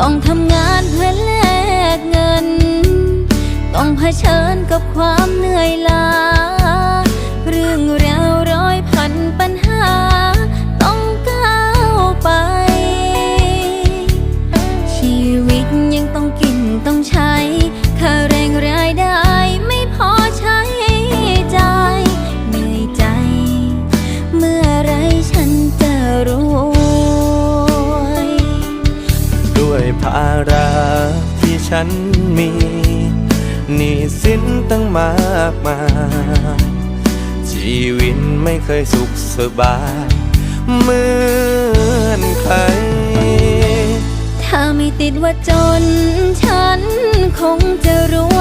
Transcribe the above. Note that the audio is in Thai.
ต้องทำงานเพื่อแลกเงิน ต้องเผชิญกับความเหนื่อยล้า ภาระที่ฉันมีหนี้สินตั้งมากมายชีวิตไม่เคยสุขสบายเหมือนใคร ถ้าไม่ติดว่าจน ฉันคงจะรู้